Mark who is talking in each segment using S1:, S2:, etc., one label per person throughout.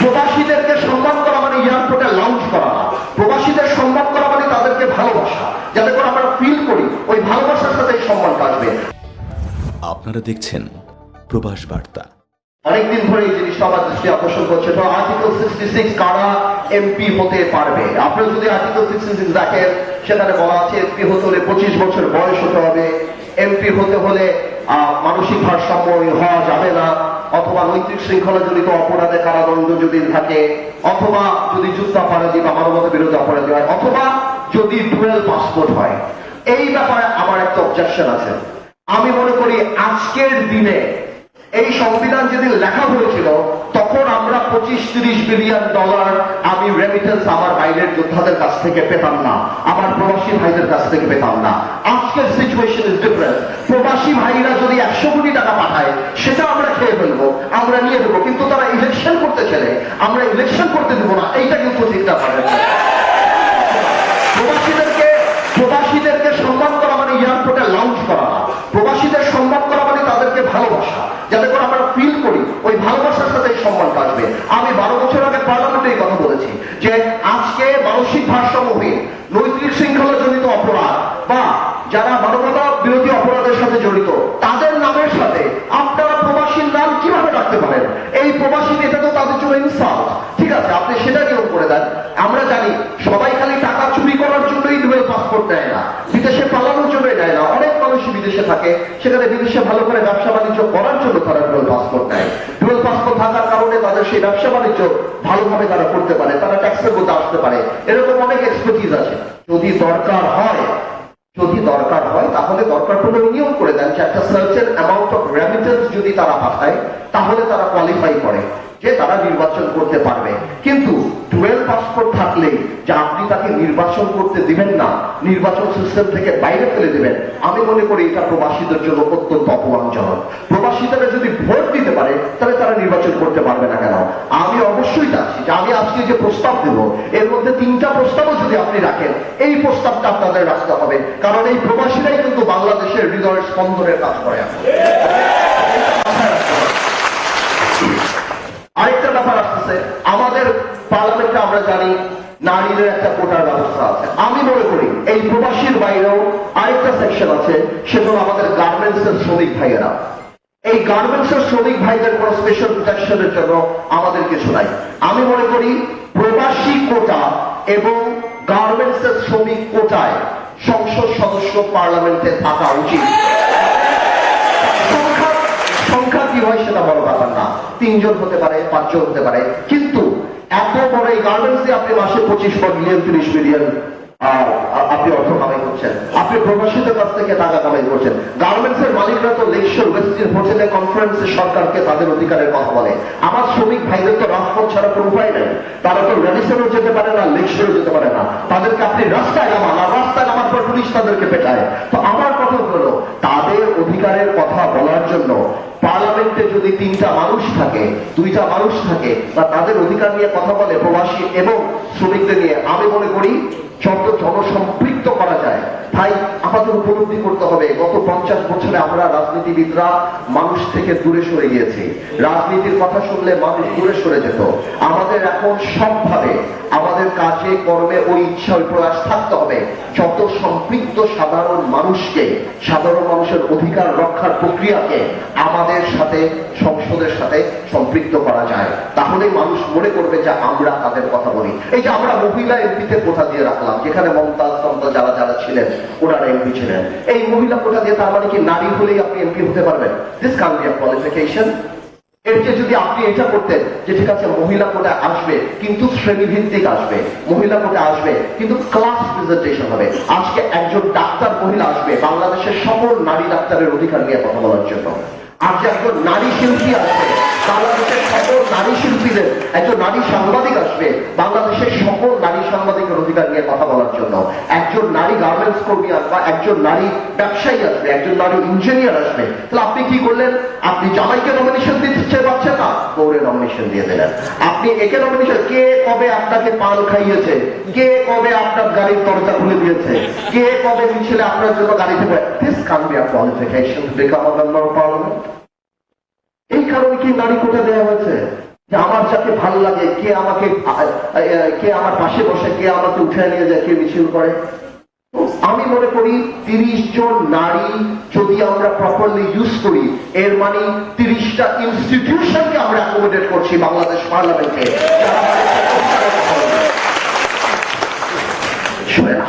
S1: প্রবাসীদেরকে সম্মান করা মানে এয়ারপোর্টে লঞ্চ করা প্রবাসীদের সম্মান করা মানে তাদেরকে ভালোবাসা। যাতে করে আমরা ফিল করি ওই ভালোবাসার সাথে এই সম্মানটা আসবে।
S2: আপনারা দেখছেন প্রবাস বার্তা।
S1: অনেকদিন ধরে এই জিনিসটা আমার দৃষ্টি আকর্ষণ করছে। তো আর্টিকেল সিক্সটি সিক্স কারা এমপি হতে পারবে? আপনি যদি আর্টিকেল সিক্সটি সিক্স দেখেন সেখানে বলা আছে এমপি হতে হলে পঁচিশ বছর বয়স হতে হবে। এমপি হতে হলে মানসিক ভারসাম্য হওয়া যাবে না। অথবা নৈতিক শৃঙ্খলা জনিত অপরাধে কারাদণ্ড যদি থাকে, অথবা যদি যুদ্ধাপরাধী বা মানবতা বিরোধী অপরাধী হয়, অথবা যদি ডুয়েল পাসপোর্ট হয়, এই ব্যাপারে আমার একটা অবজেকশন আছে। আমি মনে করি আজকের দিনে এই সংবিধান যেদিন লেখা হয়েছিল তখন আমরা পঁচিশ তিরিশ বিলিয়ন ডলার আমি রেমিটেন্স আমার বাইরের যোদ্ধাদের কাছ থেকে পেতাম না, আমার প্রবাসী ভাইদের কাছ থেকে পেতাম না। আজকের সিচুয়েশন ইজ ডিফারেন্ট প্রবাসী ভাইরা যদি একশো কোটি টাকা পাঠায় সেটা আমরা খেয়ে ফেলব, আমরা নিয়ে দেবো কিন্তু তারা ইলেকশন করতে চলে আমরা ইলেকশন করতে দেবো না, এইটা কিন্তু চিন্তা করেন প্রবাসীদেরকে প্রবাসীদেরকে সম্মান করা মানে এয়ারপোর্টে লঞ্চ করা প্রবাসীদের সম্মান করা মানে তাদেরকে ভালোবাসা যাতে করে আমরা ফিল করি ওই ভালোবাসার সাথে এই সম্মানটা আসবে আমি বারো বছর আগে পার্লামেন্টে এই কথা বলেছি যে আজকে মানসিক ভারসাম্যহীন নৈতিক শৃঙ্খলা জনিত অপরাধ বা যারা মানবতা বিরোধী অপরাধের সাথে জড়িত, তাদের নামের সাথে আপনারা প্রবাসীর নাম কীভাবে রাখতে পারেন? এই প্রবাসী এটা তো তাদের জন্য ইনসাল্ট ঠিক আছে, আপনি সেটা নিয়ম করে দেন। আমরা জানি, সবাই খালি টাকা চুরি করার জন্যই ডুয়েল পাসপোর্ট দেয় না। বিদেশে পালানোর জন্যই দেয় না। অনেক মানুষই বিদেশে থাকে, সেখানে বিদেশে ভালো করে ব্যবসা বাণিজ্য করার জন্য তারা ডুয়েল পাসপোর্ট নেয়। ডুয়েল পাসপোর্ট থাকার কারণে তাদের সেই ব্যবসা বাণিজ্য ভালোভাবে তারা করতে পারে, তারা ট্যাক্সের মধ্যে আসতে পারে। এরকম অনেক এক্সপার্টিজ আছে। যদি দরকার হয় যদি দরকার হয়, তাহলে দরকার পড়লে নিয়ম করে দেন যে একটা সার্চের অ্যামাউন্ট অফ রেমিটেন্স যদি তারা পাঠায়, তাহলে তারা কোয়ালিফাই করে যে তারা নির্বাচন করতে পারবে। কিন্তু টুয়েলভ পাসপোর্ট থাকলে যে আপনি তাকে নির্বাচন করতে দিবেন না, নির্বাচন সিস্টেম থেকে বাইরে ফেলে দিবেন, আমি মনে করি এটা প্রবাসীদের জন্য অত্যন্ত অপমানজনক। প্রবাসীরা যদি ভোট দিতে পারে, তাহলে তারা নির্বাচন করতে পারবে না কেন? আমি অবশ্যই চাচ্ছি যে আমি আজকে যে প্রস্তাব দেব, এর মধ্যে তিনটা প্রস্তাবও যদি আপনি রাখেন, এই প্রস্তাবটা আপনাদের রাখতে হবে। কারণ এই প্রবাসীরাই কিন্তু বাংলাদেশের হৃদয়ের স্পন্দনের কাজ করে আরেকটা ব্যাপার আসতেছে, আমাদের পার্লামেন্টে আমরা জানি নারীদের একটা কোটার ব্যবস্থা আছে। আমি মনে করি এই প্রবাসীর বাইরেও আরেকটা সেকশন আছে, সেটা আমাদের গার্মেন্টস এর শ্রমিক ভাইয়েরা। এই গার্মেন্টস এর শ্রমিক ভাইদের কোন স্পেশাল প্রোটেকশনের জন্য আমাদের কিছু নাই। আমি মনে করি প্রবাসী কোটা এবং গার্মেন্টস এর শ্রমিক কোটায় সংসদ সদস্য পার্লামেন্টে থাকা উচিত। সংখ্যা কি হয় সেটা বড় ব্যাপার না। তিনজন হতে পারে, পাঁচজন হতে পারে। কিন্তু এত বড় এই গার্মেন্টস আপনি মাসে পঁচিশ মিলিয়ন তিরিশ মিলিয়ন আপনি অর্থ কামাই করছেন। আপনি প্রবাসীদের কাছ থেকে টাকা কামাই করছেন। গার্মেন্টস এর মালিকরা তো লেকশোর ওয়েস্টিন হোটেলে কনফারেন্সে সরকারকে তাদের অধিকারের কথা বলে। আমার শ্রমিক ভাইদের তো রাজপথ ছাড়া কোনো উপায় নেই। তারা তো রেডিসনও যেতে পারে না লেকশোরও যেতে পারে না। তাদেরকে আপনি রাস্তায় নামান, আর রাস্তায় নামার পর পুলিশ তাদেরকে পেটায়। তো আমার কথা হলো, তাদের অধিকারের কথা বলার জন্য পার্লামেন্টে যদি তিনটা মানুষ থাকে, দুইটা মানুষ থাকে, বা তাদের অধিকার নিয়ে কথা বলে প্রবাসী এবং শ্রমিকদের নিয়ে, আমি মনে করি যত জনসম্পৃক্ত করা যায়। তাই আমাদের উপলব্ধি করতে হবে, গত পঞ্চাশ বছরে আমরা রাজনীতিবিদরা মানুষ থেকে দূরে সরে গিয়েছি। রাজনীতির কথা শুনলে মানুষ দূরে সরে যেত। আমাদের এখন সবভাবে আমাদের কাজে, কর্মে ওই ইচ্ছা ওই প্রয়াস থাকতে হবে। যত সম্পৃক্ত সাধারণ মানুষকে, সাধারণ মানুষের অধিকার রক্ষার প্রক্রিয়াকে আমাদের সাথে, সংসদের সাথে সম্পৃক্ত করা যায়। তাহলেই মানুষ মনে করবে যে আমরা তাদের কথা বলি। এই যে আমরা মহিলা এমপিতে কোথা দিয়ে রাখলাম, যেখানে মমতাজ মমতা যারা যারা ছিলেন ওনারা এমপি ছিলেন। এই মহিলা কোটা দিয়ে তার মানে কি নারী হলেই আপনি এমপি হতে পারবেন? দিস কান বি কোয়ালিফিকেশন এর চেয়ে যদি আপনি এটা করতেন যে ঠিক আছে, মহিলা কোটা আসবে, কিন্তু শ্রেণীভিত্তিক আসবে, মহিলা কোটা আসবে, কিন্তু ক্লাস প্রেজেন্টেশন হবে। আজকে একজন ডাক্তার মহিলা আসবে, বাংলাদেশের সকল নারী ডাক্তারের অধিকার নিয়ে কথা বলার জন্য। আর নারী শিল্পী আসবে বাংলাদেশের সকল নারী শিল্পীদের একজন নারী সাংবাদিক আসবে। বাংলাদেশের সকল নারী সাংবাদিকের অধিকার নিয়ে কথা বলার জন্য। একজন নারী গার্মেন্টস কর্মী আসবে একজন নারী ব্যবসায়ী আসবে, একজন নারী ইঞ্জিনিয়ার আসবে। তাহলে আপনি কি করলেন? আপনি জামাইকে নমিনেশন দিতে না নমিনেশন দিয়ে দিলেন। আপনি একে নমিনেশন কে কবে আপনাকে পান খাইয়েছে কে কবে আপনার গাড়ির দরজা খুলে দিয়েছে? কে কবে মিছিলে আপনার জন্য গাড়িতে this can be a qualification to become a member of parliament এই কারণে কি নারী কোটা দেওয়া হয়েছে? যে আমার যাকে ভালো লাগে, কে আমাকে কে আমার পাশে বসে, কে আমাকে উঠে নিয়ে যায়, কে মিছিল করে? আমি মনে করি তিরিশ জন নারী যদি আমরা প্রপারলি ইউজ করি, এর মানে তিরিশটা ইনস্টিটিউশনকে আমরা অ্যাকোমোডেট করছি বাংলাদেশ পার্লামেন্টে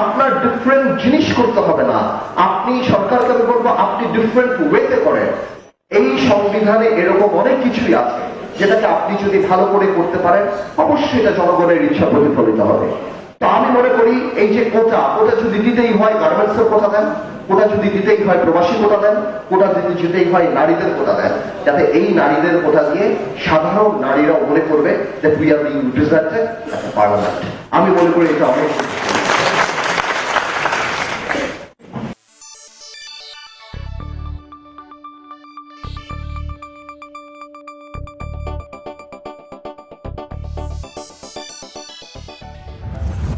S1: আপনার ডিফারেন্ট জিনিস করতে হবে না। আপনি সরকারকে আমি বলব, আপনি ডিফারেন্ট ওয়েতে করেন। এই সংবিধানে এরকম অনেক কিছুই আছে, যেটাকে আপনি যদি ভালো করে করতে পারেন, অবশ্যই এটা জনগণের ইচ্ছা প্রতিফলিত হবে। তো আমি মনে করি এই যে কোটা কোটা যদি দিতেই হয় গার্মেন্টস এর কোটা দেন, কোটা যদি দিতেই হয় প্রবাসী কোটা দেন, কোটা যদি দিতেই হয় নারীদের কোটা দেন, যাতে এই নারীদের কোটা দিয়ে সাধারণ নারীরা মনে করবে যে we are being represented parliament আমি মনে করি এটা অনেক